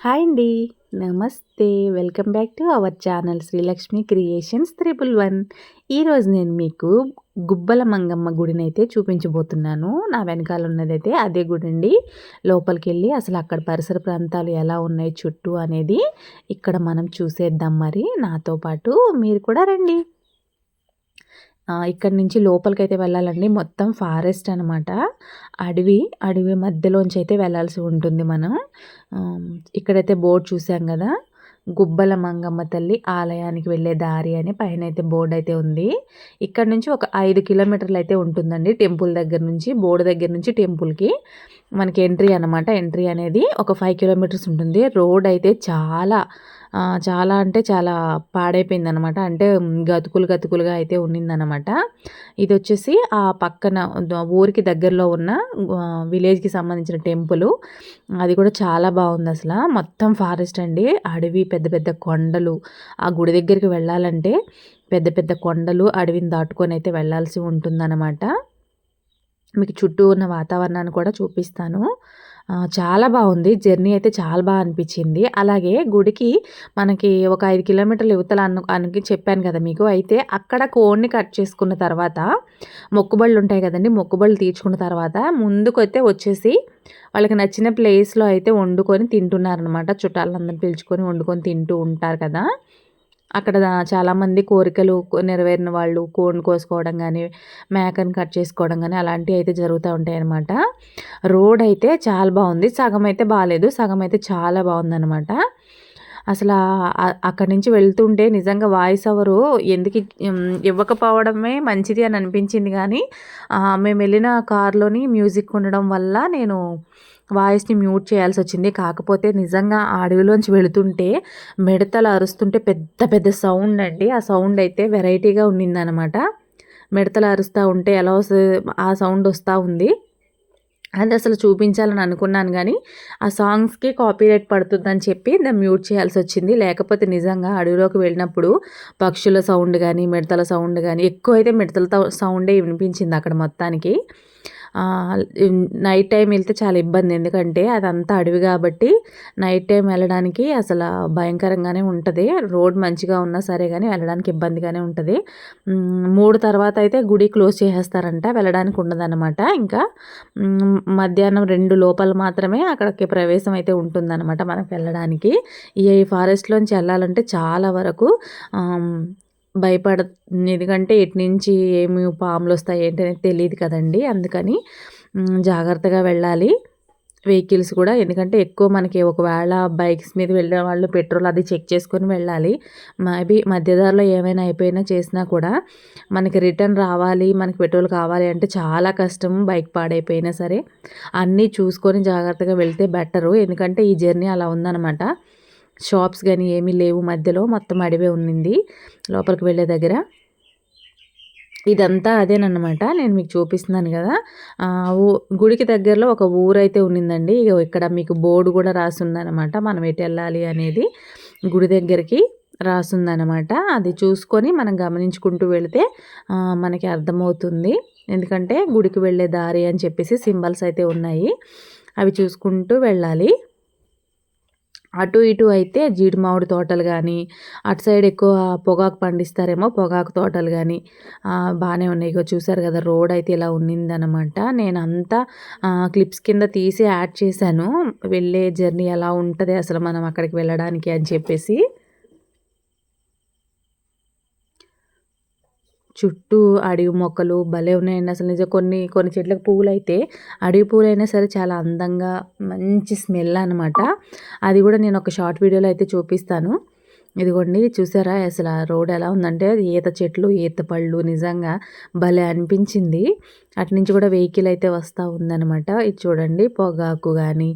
Hi అండి నమస్తే welcome back to our channel Srilakshmi creations triple one ఈరోజు నేను మీకు గుబ్బల మంగమ్మ గుడిని అయితే చూపించబోతున్నాను. నా వెనకాల ఉన్నదైతే అదే గుడి అండి. లోపలికి వెళ్ళి అసలు అక్కడ పరిసర ప్రాంతాలు ఎలా ఉన్నాయి చుట్టూ అనేది ఇక్కడ మనం చూసేద్దాం మరి. నాతో పాటు మీరు కూడా రండి. ఇక్కడ నుంచి లోపలికైతే వెళ్ళాలండి. మొత్తం ఫారెస్ట్ అనమాట అడవి అడవి మధ్యలోంచి అయితే వెళ్ళాల్సి ఉంటుంది మనం. ఇక్కడైతే బోర్డు చూసాం కదా. గుబ్బల మంగమ్మ తల్లి ఆలయానికి వెళ్ళే దారి అని పైన అయితే బోర్డు అయితే ఉంది. ఇక్కడ నుంచి ఒక ఐదు కిలోమీటర్లు అయితే ఉంటుందండి టెంపుల్ దగ్గర నుంచి బోర్డు దగ్గర నుంచి టెంపుల్కి. మనకి ఎంట్రీ అనమాట ఎంట్రీ అనేది ఒక ఫైవ్ కిలోమీటర్స్ ఉంటుంది. రోడ్ అయితే చాలా చాలా అంటే చాలా పాడైపోయింది అనమాట అంటే గతుకులు గతుకులుగా అయితే ఉన్నిందనమాట ఇది వచ్చేసి ఆ పక్కన ఊరికి దగ్గరలో ఉన్న విలేజ్కి సంబంధించిన టెంపుల్. అది కూడా చాలా బాగుంది అసలు. మొత్తం ఫారెస్ట్ అండి. అడవి పెద్ద పెద్ద కొండలు. ఆ గుడి దగ్గరికి వెళ్ళాలంటే పెద్ద పెద్ద కొండలు అడవిని దాటుకొని అయితే వెళ్ళాల్సి ఉంటుందన్నమాట. మీకు చుట్టూ ఉన్న వాతావరణాన్ని కూడా చూపిస్తాను. చాలా బాగుంది. జర్నీ అయితే చాలా బాగా అనిపించింది. అలాగే గుడికి మనకి ఒక ఐదు కిలోమీటర్లు ఇవతల అను అని చెప్పాను కదా మీకు. అయితే అక్కడ కోడిని కట్ చేసుకున్న తర్వాత మొక్కుబళ్ళు ఉంటాయి కదండి మొక్కుబళ్ళు తీర్చుకున్న తర్వాత ముందుకు అయితే వచ్చేసి వాళ్ళకి నచ్చిన ప్లేస్లో అయితే వండుకొని తింటున్నారనమాట చుట్టాలందరిని పిలుచుకొని వండుకొని తింటూ ఉంటారు కదా. అక్కడ చాలామంది కోరికలు నెరవేరిన వాళ్ళు కోడిని కోసుకోవడం కానీ మేకని కట్ చేసుకోవడం కానీ అలాంటివి అయితే జరుగుతూ ఉంటాయి అనమాట రోడ్ అయితే చాలా బాగుంది. సగం అయితే బాగాలేదు సగం అయితే చాలా బాగుందనమాట అసలు అక్కడి నుంచి వెళ్తుంటే నిజంగా వాయిస్ అవరు ఎందుకు ఇవ్వకపోవడమే మంచిది అని అనిపించింది కానీ మేము వెళ్ళిన కార్లోని మ్యూజిక్ ఉండడం వల్ల నేను వాయిస్ని మ్యూట్ చేయాల్సి వచ్చింది. కాకపోతే నిజంగా ఆ అడవిలోంచి వెళుతుంటే మిడతలు అరుస్తుంటే పెద్ద పెద్ద సౌండ్ అండి. ఆ సౌండ్ అయితే వెరైటీగా ఉండిందనమాట మిడతలు అరుస్తూ ఉంటే ఎలా వస్తుంది? ఆ సౌండ్ వస్తూ ఉంది. అది అసలు చూపించాలని అనుకున్నాను కానీ ఆ సాంగ్స్కి కాపీరైట్ పడుతుందని చెప్పి దాన్ని మ్యూట్ చేయాల్సి వచ్చింది. లేకపోతే నిజంగా అడవిలోకి వెళ్ళినప్పుడు పక్షుల సౌండ్ కానీ మిడతల సౌండ్ కానీ ఎక్కువ అయితే మిడతల సౌండే వినిపించింది అక్కడ మొత్తానికి. నైట్ టైం వెళ్తే చాలా ఇబ్బంది. ఎందుకంటే అదంతా అడవి కాబట్టి నైట్ టైం వెళ్ళడానికి అసలు భయంకరంగానే ఉంటుంది. రోడ్ మంచిగా ఉన్నా సరే కానీ వెళ్ళడానికి ఇబ్బందిగానే ఉంటుంది. మూడు తర్వాత అయితే గుడి క్లోజ్ చేసేస్తారంట. వెళ్ళడానికి ఉండదన్నమాట. ఇంకా మధ్యాహ్నం రెండు లోపల మాత్రమే అక్కడికి ప్రవేశం అయితే ఉంటుందన్నమాట మనకు వెళ్ళడానికి. ఈ ఫారెస్ట్లోంచి వెళ్ళాలంటే చాలా వరకు భయపడ ఎందుకంటే ఎటు నుంచి ఏమి పాములు వస్తాయి ఏంటి అనేది తెలియదు కదండి. అందుకని జాగ్రత్తగా వెళ్ళాలి. వెహికల్స్ కూడా ఎందుకంటే ఎక్కువ మనకి ఒకవేళ బైక్స్ మీద వెళ్ళిన వాళ్ళు పెట్రోల్ అది చెక్ చేసుకొని వెళ్ళాలి. మేబీ మధ్యదారిలో ఏమైనా అయిపోయినా చేసినా కూడా మనకి రిటర్న్ రావాలి మనకి పెట్రోల్ కావాలి అంటే చాలా కష్టం బైక్ పాడైపోయినా సరే. అన్నీ చూసుకొని జాగ్రత్తగా వెళ్తే బెటరు. ఎందుకంటే ఈ జర్నీ అలా ఉందన్నమాట. షాప్స్ కానీ ఏమీ లేవు మధ్యలో మొత్తం అడవే ఉన్నింది లోపలికి వెళ్ళే దగ్గర. ఇదంతా అదేనమాట నేను మీకు చూపిస్తున్నాను కదా. గుడికి దగ్గరలో ఒక ఊరు అయితే ఉన్నిందండి ఇక్కడ మీకు బోర్డు కూడా రాసిందనమాట మనం ఎటు వెళ్ళాలి అనేది. గుడి దగ్గరికి రాసిందనమాట అది చూసుకొని మనం గమనించుకుంటూ వెళితే మనకి అర్థమవుతుంది. ఎందుకంటే గుడికి వెళ్ళే దారి అని చెప్పేసి సింబల్స్ అయితే ఉన్నాయి అవి చూసుకుంటూ వెళ్ళాలి. అటు ఇటు అయితే జీడి మామిడి తోటలు కానీ అటు సైడ్ ఎక్కువ పొగాకు పండిస్తారేమో పొగాకు తోటలు కానీ బాగానే ఉన్నాయి. ఇక చూసారు కదా రోడ్ అయితే ఇలా ఉన్నిందనమాట. నేను అంతా క్లిప్స్ కింద తీసి యాడ్ చేశాను. వెళ్ళే జర్నీ ఎలా ఉంటుంది అసలు మనం అక్కడికి వెళ్ళడానికి అని చెప్పేసి. చుట్టూ అడవి మొక్కలు భలే ఉన్నాయండి. అసలు నిజం కొన్ని కొన్ని చెట్లకు పువ్వులు అయితే అడవి పువ్వులు అయినా సరే చాలా అందంగా మంచి స్మెల్ అనమాట అది కూడా నేను ఒక షార్ట్ వీడియోలో అయితే చూపిస్తాను. ఇదిగోండి చూసారా? అసలు ఆ రోడ్ ఎలా ఉందంటే ఈత చెట్లు ఈత పళ్ళు నిజంగా భలే అనిపించింది. అటు నుంచి కూడా వెహికల్ అయితే వస్తూ ఉందనమాట ఇది చూడండి పొగాకు కానీ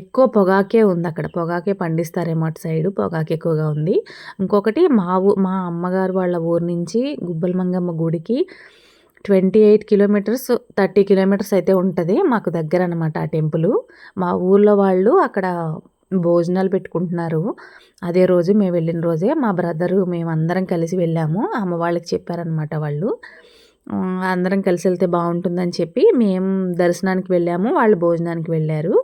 ఎక్కువ పొగాకే ఉంది అక్కడ. పొగాకే పండిస్తారేమో అటు సైడ్ పొగాకు ఎక్కువగా ఉంది. ఇంకొకటి మా ఊ మా అమ్మగారు వాళ్ళ ఊరు నుంచి గుబ్బలమంగమ్మ గుడికి twenty eight kilometres thirty kilometres అయితే ఉంటుంది మాకు దగ్గర అనమాట ఆ టెంపుల్. మా ఊర్లో వాళ్ళు అక్కడ భోజనాలు పెట్టుకుంటున్నారు. అదే రోజు మేము వెళ్ళిన రోజే మా బ్రదరు మేము అందరం కలిసి వెళ్ళాము. అమ్మ వాళ్ళకి చెప్పారనమాట వాళ్ళు. అందరం కలిసి వెళ్తే బాగుంటుందని చెప్పి మేము దర్శనానికి వెళ్ళాము. వాళ్ళు భోజనానికి వెళ్ళారు.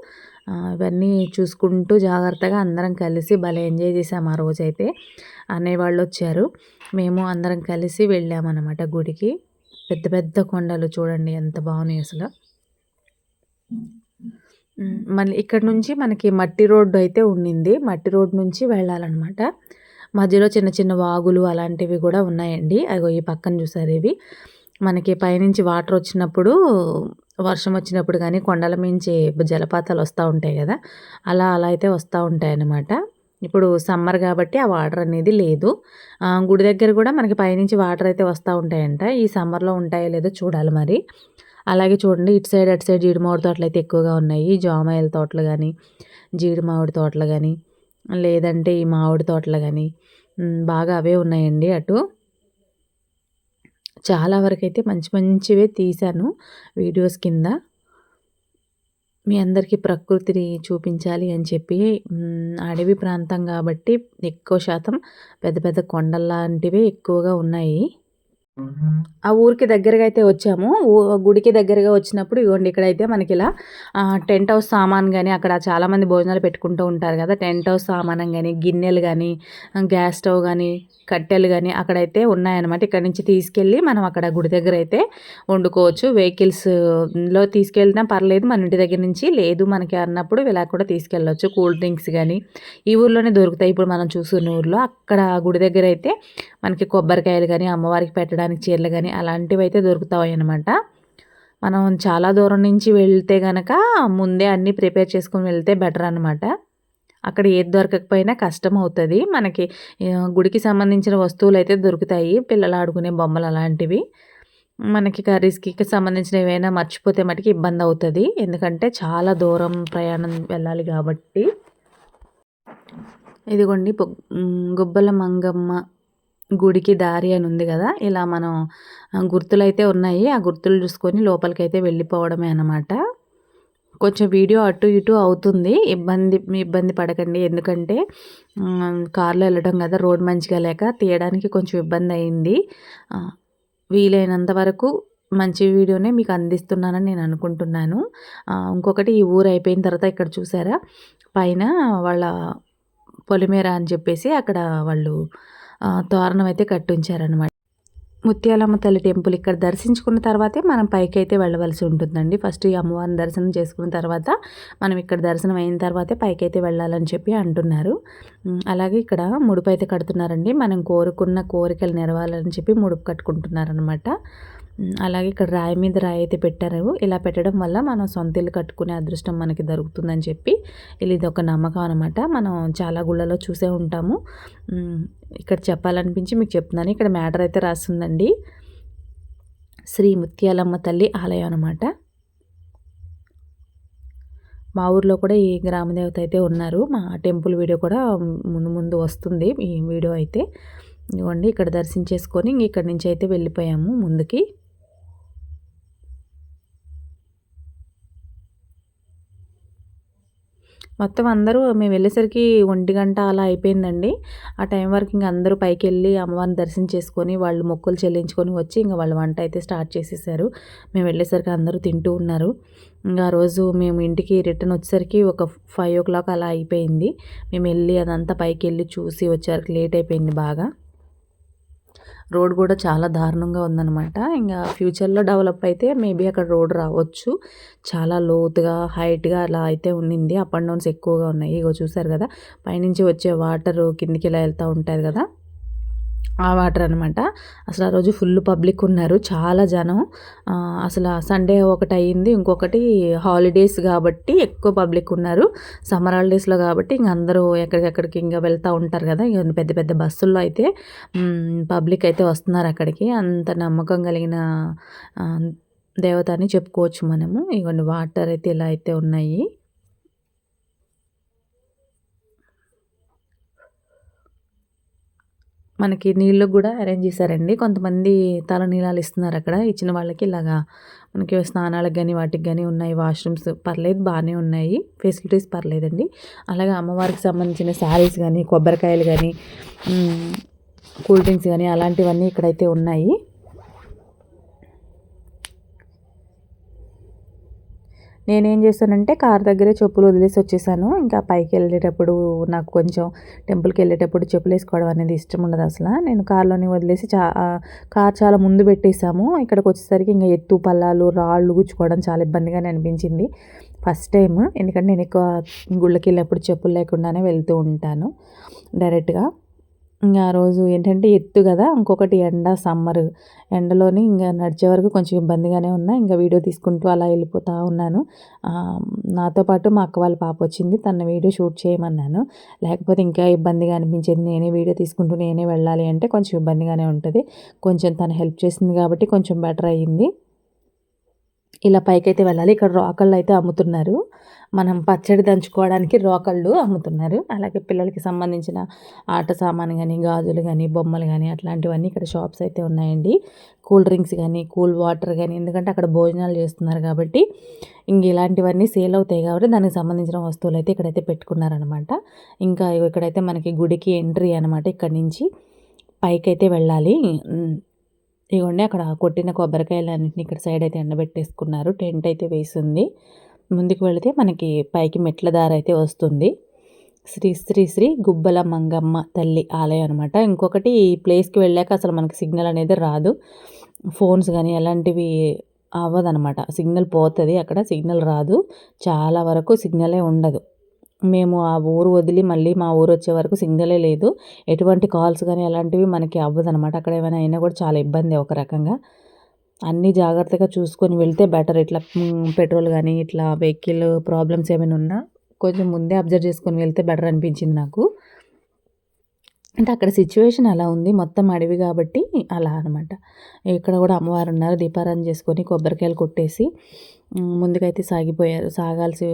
ఇవన్నీ చూసుకుంటూ జాగ్రత్తగా అందరం కలిసి భలే ఎంజాయ్ చేసాం ఆ రోజైతే. అన్నయ్య వాళ్ళు వచ్చారు. మేము అందరం కలిసి వెళ్ళామన్నమాట గుడికి. పెద్ద పెద్ద కొండలు చూడండి ఎంత బాగున్నాయి అసలు. మన మళ్ళీ ఇక్కడ నుంచి మనకి మట్టి రోడ్డు అయితే ఉండింది. మట్టి రోడ్ నుంచి వెళ్ళాలన్నమాట. మధ్యలో చిన్న చిన్న వాగులు అలాంటివి కూడా ఉన్నాయండి. అగో ఈ పక్కన చూసారు ఇవి. మనకి పైనుంచి వాటర్ వచ్చినప్పుడు వర్షం వచ్చినప్పుడు కానీ కొండల మించి జలపాతాలు వస్తూ ఉంటాయి కదా. అలా అలా అయితే వస్తూ ఉంటాయి అన్నమాట ఇప్పుడు సమ్మర్ కాబట్టి ఆ వాటర్ అనేది లేదు. గుడి దగ్గర కూడా మనకి పైనుంచి వాటర్ అయితే వస్తూ ఉంటాయంట. ఈ సమ్మర్లో ఉంటాయో లేదో చూడాలి మరి. అలాగే చూడండి ఇటు సైడ్ అటు సైడ్ జీడి మామిడి తోటలు అయితే ఎక్కువగా ఉన్నాయి. జామాయిల తోటలు కానీ జీడి మామిడి తోటలు కానీ లేదంటే ఈ మామిడి తోటలు కానీ బాగా అవే ఉన్నాయండి అటు. చాలా వరకైతే మంచి మంచివే తీశాను వీడియోస్ కింద. మీ అందరికీ ప్రకృతిని చూపించాలి అని చెప్పి అడవి ప్రాంతం కాబట్టి ఎక్కువ శాతం పెద్ద పెద్ద కొండల్లాంటివే ఎక్కువగా ఉన్నాయి. ఆ ఊరికి దగ్గరగా అయితే వచ్చాము గుడికి దగ్గరగా వచ్చినప్పుడు ఇవ్వండి ఇక్కడైతే మనకి ఇలా టెంట్ హౌస్ సామాన్ కానీ అక్కడ చాలామంది భోజనాలు పెట్టుకుంటూ ఉంటారు కదా. టెంట్ హౌస్ సామానం కానీ గిన్నెలు కానీ గ్యాస్ స్టవ్ కానీ కట్టెలు కానీ అక్కడైతే ఉన్నాయన్నమాట. ఇక్కడ నుంచి తీసుకెళ్ళి మనం అక్కడ గుడి దగ్గర అయితే వండుకోవచ్చు వెహికల్స్లో తీసుకెళ్ళినా పర్లేదు మన ఇంటి దగ్గర నుంచి లేదు మనకి అన్నప్పుడు ఇలా కూడా తీసుకెళ్ళవచ్చు కూల్ డ్రింక్స్ కానీ ఈ ఊర్లోనే దొరుకుతాయి. ఇప్పుడు మనం చూస్తున్న ఊర్లో అక్కడ గుడి దగ్గర అయితే మనకి కొబ్బరికాయలు కానీ అమ్మవారికి పెట్టడానికి చీరలు కానీ అలాంటివి అయితే దొరుకుతాయి అనమాట మనం చాలా దూరం నుంచి వెళ్తే గనక ముందే అన్నీ ప్రిపేర్ చేసుకుని వెళ్తే బెటర్ అనమాట అక్కడ ఏది దొరకకపోయినా కష్టం అవుతుంది మనకి గుడికి సంబంధించిన వస్తువులు అయితే దొరుకుతాయి. పిల్లలు ఆడుకునే బొమ్మలు అలాంటివి. మనకి కర్రీస్కి సంబంధించిన ఏవైనా మర్చిపోతే మటుకి ఇబ్బంది అవుతుంది ఎందుకంటే చాలా దూరం ప్రయాణం వెళ్ళాలి కాబట్టి. ఇదిగోండి గుబ్బల మంగమ్మ గుడికి దారి అని ఉంది కదా ఇలా మనం గుర్తులైతే ఉన్నాయి. ఆ గుర్తులు చూసుకొని లోపలికైతే వెళ్ళిపోవడమే అన్నమాట. కొంచెం వీడియో అటు ఇటు అవుతుంది. ఇబ్బంది ఇబ్బంది పడకండి. ఎందుకంటే కార్లో వెళ్ళడం కదా రోడ్ మంచిగా లేక తీయడానికి కొంచెం ఇబ్బంది అయింది. వీలైనంత వరకు మంచి వీడియోనే మీకు అందిస్తున్నానని నేను అనుకుంటున్నాను. ఇంకొకటి ఈ ఊరు అయిపోయిన తర్వాత ఇక్కడ చూసారా? పైన వాళ్ళ పొలిమేర అని చెప్పేసి అక్కడ వాళ్ళు తోరణం అయితే కట్టుంచారనమాట ముత్యాలమ్మ తల్లి టెంపుల్ ఇక్కడ దర్శించుకున్న తర్వాతే మనం పైకి అయితే వెళ్ళవలసి ఉంటుందండి. ఫస్ట్ ఈ అమ్మవారిని దర్శనం చేసుకున్న తర్వాత మనం ఇక్కడ దర్శనం అయిన తర్వాతే పైకి అయితే వెళ్ళాలని చెప్పి అంటున్నారు. అలాగే ఇక్కడ ముడుపు అయితే కడుతున్నారండి. మనం కోరుకున్న కోరికలు నెరవాలని చెప్పి ముడుపు కట్టుకుంటున్నారనమాట అలాగే ఇక్కడ రాయి మీద రాయి అయితే పెట్టారు. ఇలా పెట్టడం వల్ల మనం సొంత ఇల్లు కట్టుకునే అదృష్టం మనకి దొరుకుతుందని చెప్పి ఇది ఒక నమ్మకం అనమాట మనం చాలా గుళ్ళలో చూసే ఉంటాము. ఇక్కడ చెప్పాలనిపించి మీకు చెప్తున్నాను. ఇక్కడ మ్యాటర్ అయితే రాస్తుందండి. శ్రీ ముత్యాలమ్మ తల్లి ఆలయం అనమాట మా ఊర్లో కూడా ఈ గ్రామదేవత అయితే ఉన్నారు. మా టెంపుల్ వీడియో కూడా ముందు ముందు వస్తుంది ఈ వీడియో అయితే. ఇవ్వండి ఇక్కడ దర్శించేసుకొని ఇక్కడ నుంచి అయితే వెళ్ళిపోయాము ముందుకి. మొత్తం అందరూ మేము వెళ్ళేసరికి ఒంటి గంట అలా అయిపోయిందండి. ఆ టైం వరకు ఇంక అందరూ పైకి వెళ్ళి అమ్మవారిని దర్శనం చేసుకొని వాళ్ళు మొక్కులు చెల్లించుకొని వచ్చి ఇంకా వాళ్ళు వంట అయితే స్టార్ట్ చేసేసారు. మేము వెళ్ళేసరికి అందరూ తింటూ ఉన్నారు. ఇంకా ఆ రోజు మేము ఇంటికి రిటర్న్ వచ్చేసరికి ఒక ఫైవ్ ఓ క్లాక్ అలా అయిపోయింది. మేము వెళ్ళి అదంతా పైకి వెళ్ళి చూసి వచ్చేసరికి లేట్ అయిపోయింది బాగా. రోడ్ కూడా చాలా దారుణంగా ఉందన్నమాట. ఇంకా ఫ్యూచర్లో డెవలప్ అయితే మేబీ అక్కడ రోడ్ రావచ్చు. చాలా లోతుగా హైట్గా అలా అయితే ఉండింది అప్ అండ్ డౌన్స్ ఎక్కువగా ఉన్నాయి. ఇగో చూసారు కదా? పైనుంచి వచ్చే వాటర్ కిందికి ఇలా వెళ్తూ ఉంటుంది కదా? ఆ వాటర్ అనమాట అసలు ఆ రోజు ఫుల్ పబ్లిక్ ఉన్నారు చాలా జనం. అసలు సండే ఒకటి అయ్యింది ఇంకొకటి హాలిడేస్ కాబట్టి ఎక్కువ పబ్లిక్ ఉన్నారు. సమ్మర్ హాలిడేస్లో కాబట్టి ఇంక అందరూ ఎక్కడికెక్కడికి ఇంకా వెళ్తూ ఉంటారు కదా ఇంక పెద్ద పెద్ద బస్సుల్లో అయితే. పబ్లిక్ అయితే వస్తున్నారు అక్కడికి. అంత నమ్మకం కలిగిన దేవత అని చెప్పుకోవచ్చు మనము. ఇవన్నీ వాటర్ అయితే ఇలా అయితే ఉన్నాయి. మనకి నీళ్ళకు కూడా అరేంజ్ చేశారండి. కొంతమంది తల నీళ్ళాలు ఇస్తున్నారు అక్కడ. ఇచ్చిన వాళ్ళకి ఇలాగా మనకి స్నానాలకు కానీ వాటికి కానీ ఉన్నాయి. వాష్రూమ్స్ పర్లేదు బాగానే ఉన్నాయి. ఫెసిలిటీస్ పర్లేదండి. అలాగే అమ్మవారికి సంబంధించిన శారీస్ కానీ కొబ్బరికాయలు కానీ కూల్ డ్రింక్స్ కానీ అలాంటివన్నీ ఇక్కడైతే ఉన్నాయి. నేనేం చేశానంటే కార్ దగ్గరే చెప్పులు వదిలేసి వచ్చేసాను. ఇంకా పైకి వెళ్ళేటప్పుడు నాకు కొంచెం టెంపుల్కి వెళ్ళేటప్పుడు చెప్పులు వేసుకోవడం అనేది ఇష్టం ఉండదు అసలు. నేను కార్లోనే వదిలేసి చా కార్ చాలా ముందు పెట్టేశాము. ఇక్కడికి వచ్చేసరికి ఇంకా ఎత్తు పల్లాలు రాళ్ళు గుచ్చుకోవడం చాలా ఇబ్బందిగానే అనిపించింది ఫస్ట్ టైం ఎందుకంటే నేను ఎక్కువ గుళ్ళకి వెళ్ళినప్పుడు చెప్పులు లేకుండానే వెళ్తూ ఉంటాను డైరెక్ట్గా. ఇంకా ఆ రోజు ఏంటంటే ఎత్తు కదా ఇంకొకటి ఎండ సమ్మర్. ఎండలోని ఇంకా నడిచే వరకు కొంచెం ఇబ్బందిగానే ఉన్నా ఇంకా వీడియో తీసుకుంటూ అలా వెళ్ళిపోతూ ఉన్నాను. నాతో పాటు మా అక్క వాళ్ళ పాప వచ్చింది తన వీడియో షూట్ చేయమన్నాను. లేకపోతే ఇంకా ఇబ్బందిగా అనిపించేది నేనే వీడియో తీసుకుంటూ నేనే వెళ్ళాలి అంటే కొంచెం ఇబ్బందిగానే ఉంటుంది. కొంచెం తను హెల్ప్ చేసింది కాబట్టి కొంచెం బెటర్ అయ్యింది. ఇలా పైకైతే వెళ్ళాలి ఇక్కడ రాకళ్ళు అయితే అమ్ముతున్నారు. మనం పచ్చడి దంచుకోవడానికి రోకళ్ళు అమ్ముతున్నారు. అలాగే పిల్లలకి సంబంధించిన ఆట సామాను కానీ గాజులు కానీ బొమ్మలు కానీ అట్లాంటివన్నీ ఇక్కడ షాప్స్ అయితే ఉన్నాయండి. కూల్ డ్రింక్స్ కానీ కూల్ వాటర్ కానీ ఎందుకంటే అక్కడ భోజనాలు చేస్తున్నారు కాబట్టి ఇంక ఇలాంటివన్నీ సేల్ అవుతాయి కాబట్టి దానికి సంబంధించిన వస్తువులు అయితే ఇక్కడైతే పెట్టుకున్నారనమాట ఇంకా ఇక్కడైతే మనకి గుడికి ఎంట్రీ అనమాట ఇక్కడ నుంచి పైకి అయితే వెళ్ళాలి ఇదిగోండి అక్కడ కొట్టిన కొబ్బరికాయలన్నింటినీ ఇక్కడ సైడ్ అయితే ఎండబెట్టేసుకున్నారు. టెంట్ అయితే వేసింది. ముందుకు వెళితే మనకి పైకి మెట్ల దారి అయితే వస్తుంది. శ్రీ శ్రీ శ్రీ గుబ్బల మంగమ్మ తల్లి ఆలయం అనమాట ఇంకొకటి ఈ ప్లేస్కి వెళ్ళాక అసలు మనకి సిగ్నల్ అనేది రాదు. ఫోన్స్ కానీ అలాంటివి అవ్వదనమాట సిగ్నల్ పోతుంది అక్కడ సిగ్నల్ రాదు. చాలా వరకు సిగ్నలే ఉండదు. మేము ఆ ఊరు వదిలి మళ్ళీ మా ఊరు వచ్చే వరకు సిగ్నలే లేదు. ఎటువంటి కాల్స్ కానీ అలాంటివి మనకి అవ్వదు అనమాట అక్కడ ఏమైనా అయినా కూడా చాలా ఇబ్బంది ఒక రకంగా. అన్నీ జాగ్రత్తగా చూసుకొని వెళ్తే బెటర్. ఇట్లా పెట్రోల్ కానీ ఇట్లా వెహికల్ ప్రాబ్లమ్స్ ఏమైనా ఉన్నా కొంచెం ముందే అబ్జర్వ్ చేసుకొని వెళ్తే బెటర్ అనిపించింది నాకు. అంటే అక్కడ సిచ్యువేషన్ అలా ఉంది. మొత్తం అడవి కాబట్టి అలా అనమాట ఇక్కడ కూడా అమ్మవారు ఉన్నారు. దీపారాధన చేసుకొని కొబ్బరికాయలు కొట్టేసి ముందుకైతే సాగిపోయారు. సాగాల్సి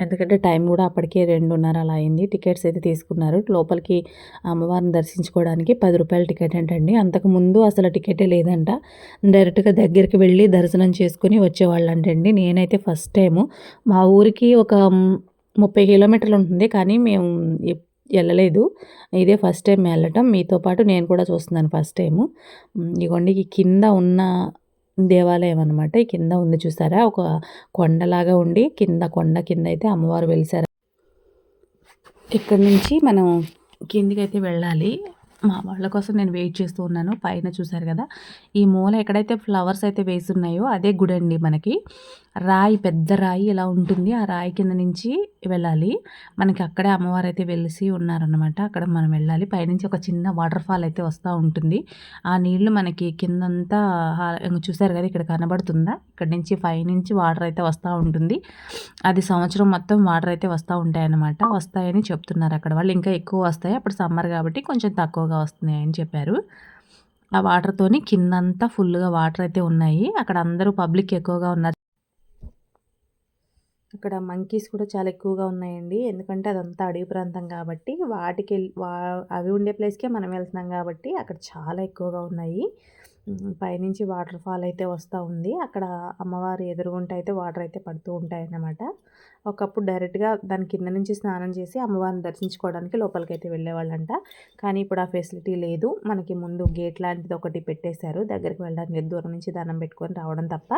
ఎందుకంటే టైం కూడా అప్పటికే రెండున్నర అలా అయింది. టికెట్స్ అయితే తీసుకున్నారు. లోపలికి అమ్మవారిని దర్శించుకోవడానికి పది రూపాయల టికెట్ అంటండి. అంతకుముందు అసలు టికెటే లేదంట. డైరెక్ట్గా దగ్గరికి వెళ్ళి దర్శనం చేసుకుని వచ్చేవాళ్ళు అంటండి. నేనైతే ఫస్ట్ టైము. మా ఊరికి ఒక ముప్పై కిలోమీటర్లు ఉంటుంది. కానీ మేము వెళ్ళలేదు. ఇదే ఫస్ట్ టైం వెళ్ళటం. మీతో పాటు నేను కూడా చూస్తున్నాను ఫస్ట్ టైము. ఇగోండి కింద ఉన్న దేవాలయం అనమాట ఈ కింద ఉంది చూసారా? ఒక కొండలాగా ఉండి కింద కొండ కింద అయితే అమ్మవారు వెలిసారు. ఇక్కడ నుంచి మనం కిందికి అయితే వెళ్ళాలి. మా వాళ్ళ కోసం నేను వెయిట్ చేస్తూ ఉన్నాను. పైన చూసారు కదా ఈ మూల ఎక్కడైతే ఫ్లవర్స్ అయితే వేసి ఉన్నాయో అదే గుడి అండి మనకి. రాయి పెద్ద రాయి ఇలా ఉంటుంది. ఆ రాయి కింద నుంచి వెళ్ళాలి. మనకి అక్కడే అమ్మవారు అయితే వెలిసి ఉన్నారనమాట అక్కడ మనం వెళ్ళాలి. పైనుంచి ఒక చిన్న వాటర్ ఫాల్ అయితే వస్తూ ఉంటుంది. ఆ నీళ్ళు మనకి కిందంతా చూసారు కదా ఇక్కడ కనబడుతుందా? ఇక్కడ నుంచి పై నుంచి వాటర్ అయితే వస్తూ ఉంటుంది. అది సంవత్సరం మొత్తం వాటర్ అయితే వస్తూ ఉంటాయన్నమాట. వస్తాయని చెప్తున్నారు అక్కడ వాళ్ళు. ఇంకా ఎక్కువ వస్తాయి. అప్పుడు సమ్మర్ కాబట్టి కొంచెం తక్కువ ఎక్కువగా వస్తున్నాయి అని చెప్పారు. ఆ వాటర్తోని కిందంతా ఫుల్గా వాటర్ అయితే ఉన్నాయి. అక్కడ అందరూ పబ్లిక్ ఎక్కువగా ఉన్నారు. అక్కడ మంకీస్ కూడా చాలా ఎక్కువగా ఉన్నాయండి. ఎందుకంటే అదంతా అడవి ప్రాంతం కాబట్టి వాటికి వా అవి ఉండే ప్లేస్కే మనం వెళ్తున్నాం కాబట్టి అక్కడ చాలా ఎక్కువగా ఉన్నాయి. పైనుంచి వాటర్ ఫాల్ అయితే వస్తూ ఉంది. అక్కడ అమ్మవారి ఎదురుగుంట అయితే వాటర్ అయితే పడుతూ ఉంటాయి అన్నమాట ఒకప్పుడు డైరెక్ట్గా దాని కింద నుంచి స్నానం చేసి అమ్మవారిని దర్శించుకోవడానికి లోపలికి అయితే వెళ్ళేవాళ్ళంట. కానీ ఇప్పుడు ఆ ఫెసిలిటీ లేదు. మనకి ముందు గేట్ లాంటిది ఒకటి పెట్టేశారు. దగ్గరికి వెళ్ళడానికి దూరం నుంచి దండం పెట్టుకొని రావడం తప్ప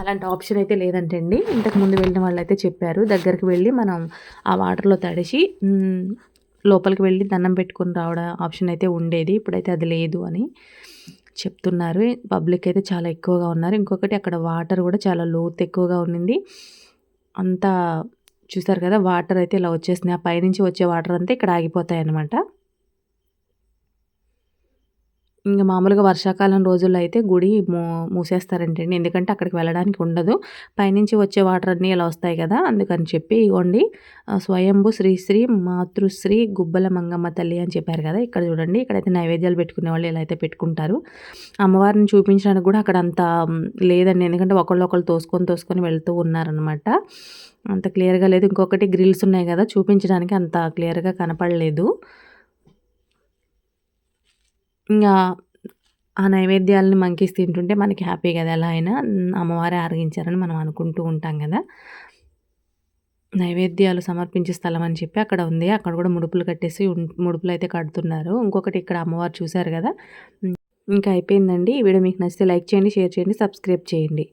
అలాంటి ఆప్షన్ అయితే లేదంటండి. ఇంతకు ముందు వెళ్ళిన వాళ్ళు అయితే చెప్పారు. దగ్గరికి వెళ్ళి మనం ఆ వాటర్లో తడిసి లోపలికి వెళ్ళి దండం పెట్టుకొని రావడం ఆప్షన్ అయితే ఉండేది. ఇప్పుడైతే అది లేదు అని. చెప్తున్నారు. పబ్లిక్ అయితే చాలా ఎక్కువగా ఉన్నారు. ఇంకొకటి అక్కడ వాటర్ కూడా చాలా లోతు ఎక్కువగా ఉన్నింది. అంతా చూసారు కదా వాటర్ అయితే ఇలా వచ్చేసినాయి. ఆ పైనుంచి వచ్చే వాటర్ అంతా ఇక్కడ ఆగిపోతాయి అన్నమాట ఇంకా మామూలుగా వర్షాకాలం రోజుల్లో అయితే గుడి మూ మూసేస్తారంటండి ఎందుకంటే అక్కడికి వెళ్ళడానికి ఉండదు. పైనుంచి వచ్చే వాటర్ అన్నీ ఇలా వస్తాయి కదా అందుకని చెప్పి ఇవ్వండి స్వయంభు శ్రీశ్రీ మాతృశ్రీ గుబ్బల మంగమ్మ తల్లి అని చెప్పారు కదా ఇక్కడ చూడండి. ఇక్కడైతే నైవేద్యాలు పెట్టుకునే వాళ్ళు ఇలా అయితే పెట్టుకుంటారు. అమ్మవారిని చూపించడానికి కూడా అక్కడ అంత లేదండి. ఎందుకంటే ఒకళ్ళు ఒకళ్ళు తోసుకొని తోసుకొని వెళ్తూ ఉన్నారనమాట అంత క్లియర్గా లేదు. ఇంకొకటి గ్రిల్స్ ఉన్నాయి కదా చూపించడానికి అంత క్లియర్గా కనపడలేదు. ఇంకా ఆ నైవేద్యాలను మంకీస్ తింటుంటే మనకి హ్యాపీ కదా ఎలా అయినా. అమ్మవారే ఆరగించారని మనం అనుకుంటూ ఉంటాం కదా. నైవేద్యాలు సమర్పించే స్థలం అని చెప్పి అక్కడ ఉంది. అక్కడ కూడా ముడుపులు కట్టేసి ముడుపులు అయితే కడుతున్నారు. ఇంకొకటి ఇక్కడ అమ్మవారు చూశారు కదా. ఇంకా అయిపోయిందండి. ఈ వీడియో మీకు నచ్చితే లైక్ చేయండి షేర్ చేయండి సబ్స్క్రైబ్ చేయండి.